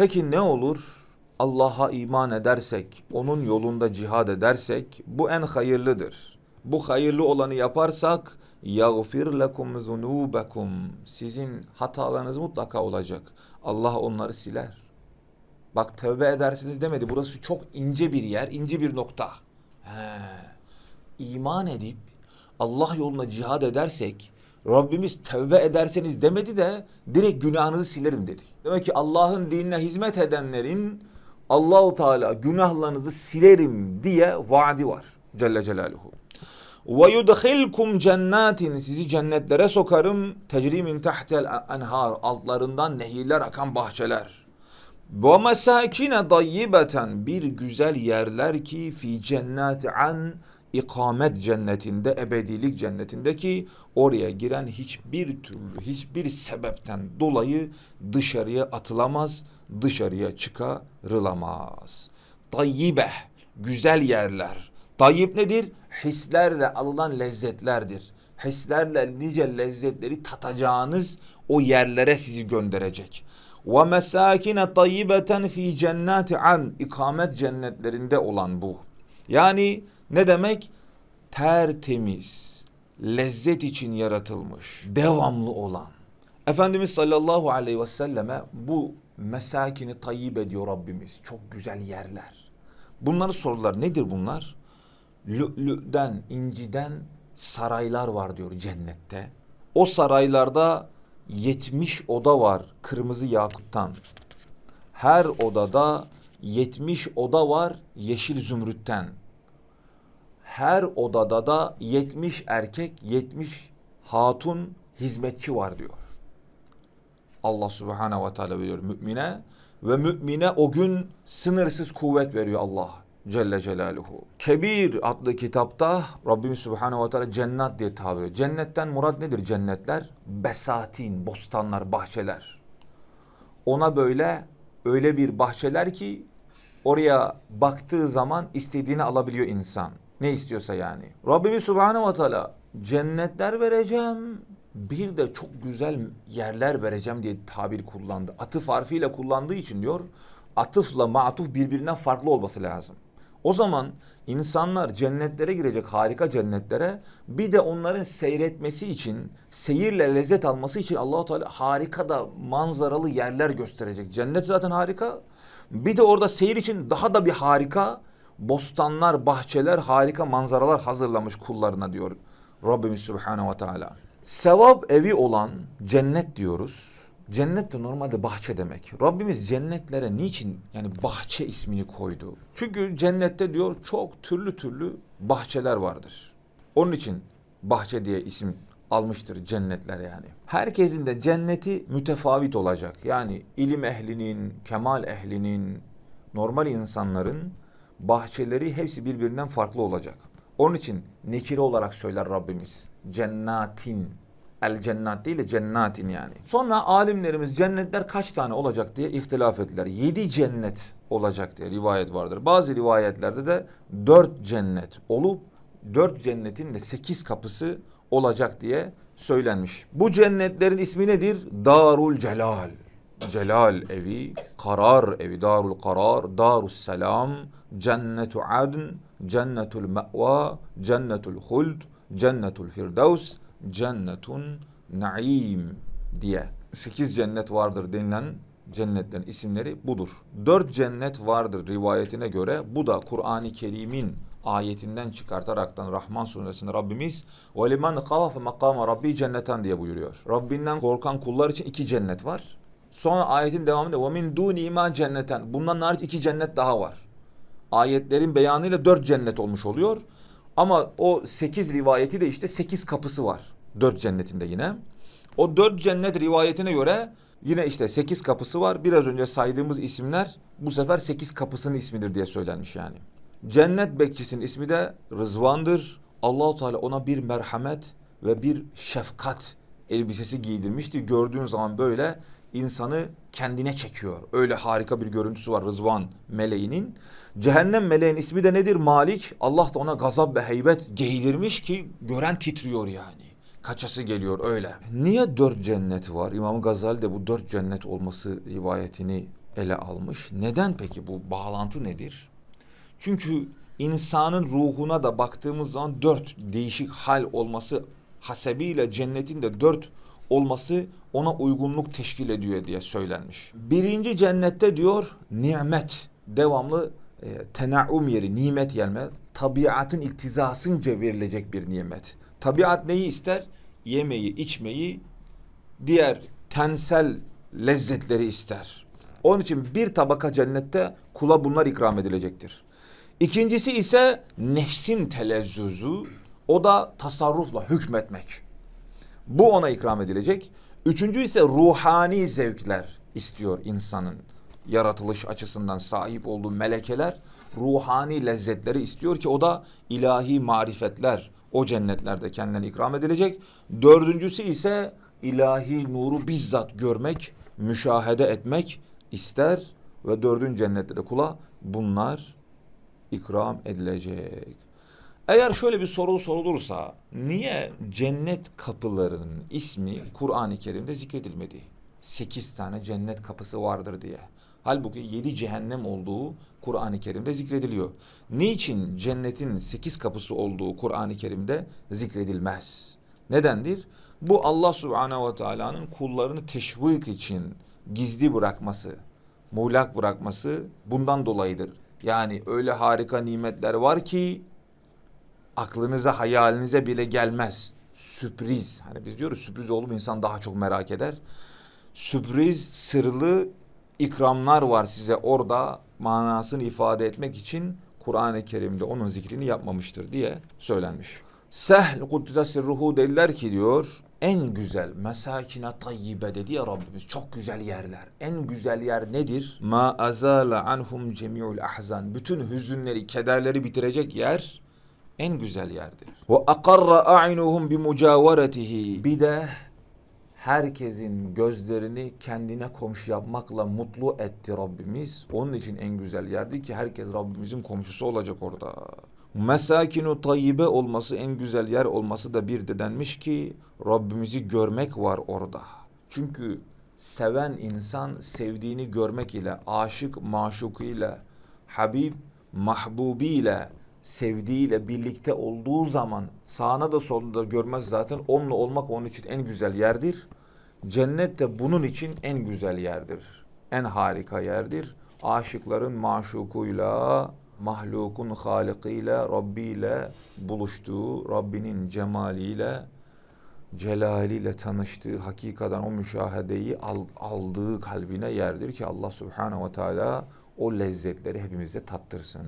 Peki ne olur? Allah'a iman edersek, onun yolunda cihad edersek bu en hayırlıdır. Bu hayırlı olanı yaparsak yagfir lekum zunubekum. Sizin hatalarınız mutlaka olacak. Allah onları siler. Bak tövbe edersiniz demedi. Burası çok ince bir yer, ince bir nokta. He. İman edip Allah yoluna cihad edersek Rabbimiz tövbe ederseniz demedi de direkt günahınızı silerim dedi. Demek ki Allah'ın dinine hizmet edenlerin Allahu Teala günahlarınızı silerim diye vaadi var. Celle Celaluhu. Ve yudkhilkum cennetin sizi cennetlere sokarım. Tecri min tahtel enhar altlarından nehirler akan bahçeler. Ve mesakine dayyibeten bir güzel yerler ki fi cenneti an ikamet cennetinde ebedilik cennetindeki oraya giren hiçbir türlü hiçbir sebepten dolayı dışarıya atılamaz dışarıya çıkarılamaz. Tayyibe güzel yerler. Tayyip nedir? Hislerle alınan lezzetlerdir. Hislerle nice lezzetleri tatacağınız o yerlere sizi gönderecek. Ve mesakine tayyibeten fi cennati an ikamet cennetlerinde olan bu. Yani ne demek? Tertemiz, lezzet için yaratılmış, devamlı olan. Efendimiz sallallahu aleyhi ve selleme bu mesakini tayyip ediyor Rabbimiz. Çok güzel yerler. Bunları sorular. Nedir bunlar? Lü'lü'den, inciden saraylar var diyor cennette. O saraylarda 70 oda var kırmızı yakuttan. Her odada 70 oda var yeşil zümrütten. Her odada da 70 erkek, 70 hatun hizmetçi var diyor. Allah Subhanahu ve Teala veriyor mümine ve mümine o gün sınırsız kuvvet veriyor Allah Celle Celaluhu. Kebir adlı kitapta Rabbimiz Subhanahu ve Teala cennet diye tabir ediyor. Cennetten murad nedir cennetler? Besatin, bostanlar, bahçeler. Ona böyle öyle bir bahçeler ki oraya baktığı zaman istediğini alabiliyor insan. Ne istiyorsa yani. Rabbimiz Subhanahu ve Teala cennetler vereceğim. Bir de çok güzel yerler vereceğim diye tabir kullandı. Atıf harfiyle kullandığı için diyor. Atıfla matuf birbirinden farklı olması lazım. O zaman insanlar cennetlere girecek harika cennetlere bir de onların seyretmesi için, seyirle lezzet alması için Allahu Teala harika da manzaralı yerler gösterecek. Cennet zaten harika. Bir de orada seyir için daha da bir harika bostanlar, bahçeler, harika manzaralar hazırlamış kullarına diyor Rabbimiz Subhanahu ve Teala. Sevap evi olan cennet diyoruz. Cennet de normalde bahçe demek. Rabbimiz cennetlere niçin yani bahçe ismini koydu? Çünkü cennette diyor çok türlü türlü bahçeler vardır. Onun için bahçe diye isim almıştır cennetler yani. Herkesin de cenneti mütefavit olacak. Yani ilim ehlinin, kemal ehlinin, normal insanların bahçeleri hepsi birbirinden farklı olacak. Onun için nekire olarak söyler Rabbimiz. Cennatin. El cennat değil de cennatin yani. Sonra alimlerimiz cennetler kaç tane olacak diye ihtilaf ettiler. Yedi cennet olacak diye rivayet vardır. Bazı rivayetlerde de dört cennet olup dört cennetin de sekiz kapısı olacak diye söylenmiş. Bu cennetlerin ismi nedir? Darul Celal. Celal evi, karar evi, darul karar, darus selam, cennetu adn, cennetul me'va, cennetul huld, cennetul firdevs, cennetun naim diye. Sekiz cennet vardır denilen cennetlerin isimleri budur. Dört cennet vardır rivayetine göre. Bu da Kur'an-ı Kerim'in ayetinden çıkartaraktan Rahman suresinde Rabbimiz liman kafafe makama rabbi cenneten diye buyuruyor. Rabbinden korkan kullar için iki cennet var. Sonra ayetin devamında min duni ma cenneten. Bundan hariç iki cennet daha var. Ayetlerin beyanıyla dört cennet olmuş oluyor. Ama o sekiz rivayeti de işte sekiz kapısı var. Dört cennetinde yine. O dört cennet rivayetine göre yine işte sekiz kapısı var. Biraz önce saydığımız isimler bu sefer sekiz kapısının ismidir diye söylenmiş yani. Cennet bekçisinin ismi de Rızvan'dır. Allahu Teala ona bir merhamet ve bir şefkat elbisesi giydirmişti. Gördüğün zaman böyle insanı kendine çekiyor. Öyle harika bir görüntüsü var Rızvan meleğinin. Cehennem meleğin ismi de nedir? Malik. Allah da ona gazap ve heybet giydirmiş ki gören titriyor yani. Kaçası geliyor öyle. Niye dört cennet var? İmam Gazali de bu dört cennet olması rivayetini ele almış. Neden peki bu bağlantı nedir? Çünkü insanın ruhuna da baktığımız zaman dört değişik hal olması hasebiyle cennetin de dört olması ona uygunluk teşkil ediyor diye söylenmiş. Birinci cennette diyor nimet devamlı e, tenaum yeri nimet gelme tabiatın iktizasınca verilecek bir nimet. Tabiat neyi ister? Yemeği, içmeyi, diğer tensel lezzetleri ister. Onun için bir tabaka cennette kula bunlar ikram edilecektir. İkincisi ise nefsin telezzuzu, o da tasarrufla hükmetmek. Bu ona ikram edilecek. Üçüncü ise ruhani zevkler istiyor insanın. Yaratılış açısından sahip olduğu melekeler ruhani lezzetleri istiyor ki o da ilahi marifetler o cennetlerde kendine ikram edilecek. Dördüncüsü ise ilahi nuru bizzat görmek, müşahede etmek ister ve dördüncü cennette de kula bunlar ikram edilecek. Eğer şöyle bir soru sorulursa niye cennet kapılarının ismi Kur'an-ı Kerim'de zikredilmedi? Sekiz tane cennet kapısı vardır diye. Halbuki yedi cehennem olduğu Kur'an-ı Kerim'de zikrediliyor. Niçin cennetin sekiz kapısı olduğu Kur'an-ı Kerim'de zikredilmez? Nedendir? Bu Allah Subhanahu ve Taala'nın kullarını teşvik için gizli bırakması, muğlak bırakması bundan dolayıdır. Yani öyle harika nimetler var ki aklınıza hayalinize bile gelmez. Sürpriz. Hani biz diyoruz sürpriz olup insan daha çok merak eder. Sürpriz, sırlı ikramlar var size orada manasını ifade etmek için Kur'an-ı Kerim'de onun zikrini yapmamıştır diye söylenmiş. Sehl kuddise sirruhu dediler ki diyor en güzel mesakine tayyibe dedi ya Rabbimiz çok güzel yerler. En güzel yer nedir? Ma azale anhum cemi'ul ahzan. Bütün hüzünleri, kederleri bitirecek yer en güzel yerdir. Ve akarra a'inuhum bi mucaveretihi. Bir de herkesin gözlerini kendine komşu yapmakla mutlu etti Rabbimiz. Onun için en güzel yerdi ki herkes Rabbimizin komşusu olacak orada. Mesakinu tayyibe olması en güzel yer olması da bir de denmiş ki Rabbimizi görmek var orada. Çünkü seven insan sevdiğini görmek ile, aşık maşukuyla, Habib mahbubiyle, sevdiğiyle birlikte olduğu zaman sağına da soluna da görmez zaten. Onunla olmak onun için en güzel yerdir. Cennet de bunun için en güzel yerdir. En harika yerdir. Aşıkların maşukuyla, mahlukun halikiyle, Rabbi ile buluştuğu, Rabbinin cemaliyle, celaliyle tanıştığı, hakikaten o müşahedeyi al- aldığı kalbine yerdir ki Allah Subhanahu ve Teala o lezzetleri hepimize tattırsın.